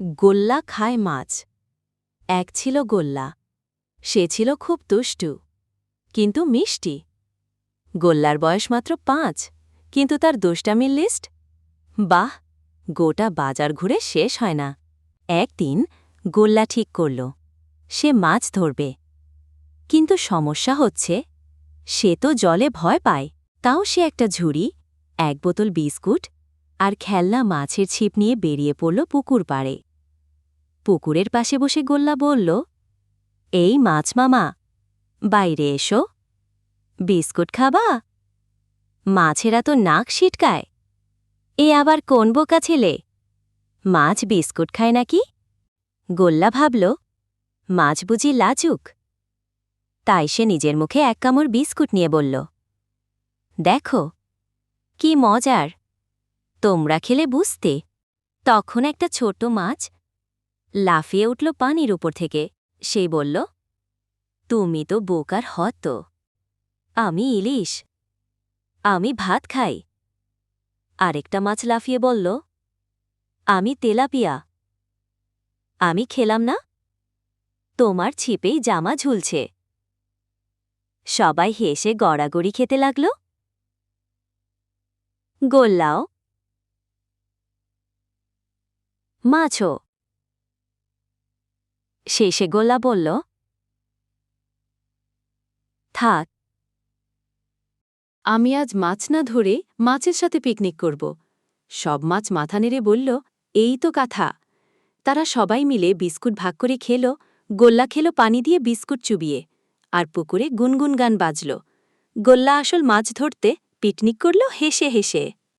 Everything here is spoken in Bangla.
গোল্লা খায় মাছ। এক ছিল গোল্লা। সে ছিল খুব দুষ্টু, কিন্তু মিষ্টি। গোল্লার বয়স মাত্র পাঁচ, কিন্তু তার দুষ্টামির লিস্ট বাহ, গোটা বাজার ঘুরে শেষ হয় না। একদিন গোল্লা ঠিক করল, সে মাছ ধরবে। কিন্তু সমস্যা হচ্ছে, সে তো জলে ভয় পায়। তাও সে একটা ঝুড়ি, এক বোতল বিস্কুট আর খেলনা মাছের ছিপ নিয়ে বেরিয়ে পড়ল পুকুর পাড়ে। পুকুরের পাশে বসে গোল্লা বলল, এই মাছ মামা, বাইরে এসো। বিস্কুট খাবা? মাছেরা তো নাক ছিটকায়। এ আবার কোন বোকা ছেলে? মাছ বিস্কুট খায় নাকি? গোল্লা ভাবল, মাছ বুঝি লাজুক। তাই সে নিজের মুখে এক কামড় বিস্কুট নিয়ে বলল, দেখো, কি মজার। তোমরা খেলে বুঝতে, তখন একটা ছোট মাছ লাফিয়ে উঠল পানির উপর থেকে। সেই বলল, তুমি তো বোকার হত আমি ইলিশ। আমি ভাত খাই। আরেকটা মাছ লাফিয়ে বলল, আমি তেলাপিয়া। আমি খেলাম না। তোমার ছিপেই জামা ঝুলছে। সবাই হেসে গড়াগড়ি খেতে লাগল। গোল্লাও। মাছও। শেষে গোল্লা বলল, থাক। আমি আজ মাছ না ধরে মাছের সাথে পিকনিক করব। সব মাছ মাথা নেড়ে বলল, এই তো কথা। তারা সবাই মিলে বিস্কুট ভাগ করে খেল, গোল্লা খেল পানি দিয়ে বিস্কুট চুবিয়ে, আর পুকুরে গুনগুন গান বাজল। গোল্লা আসল মাছ ধরতে পিকনিক করল হেসে হেসে।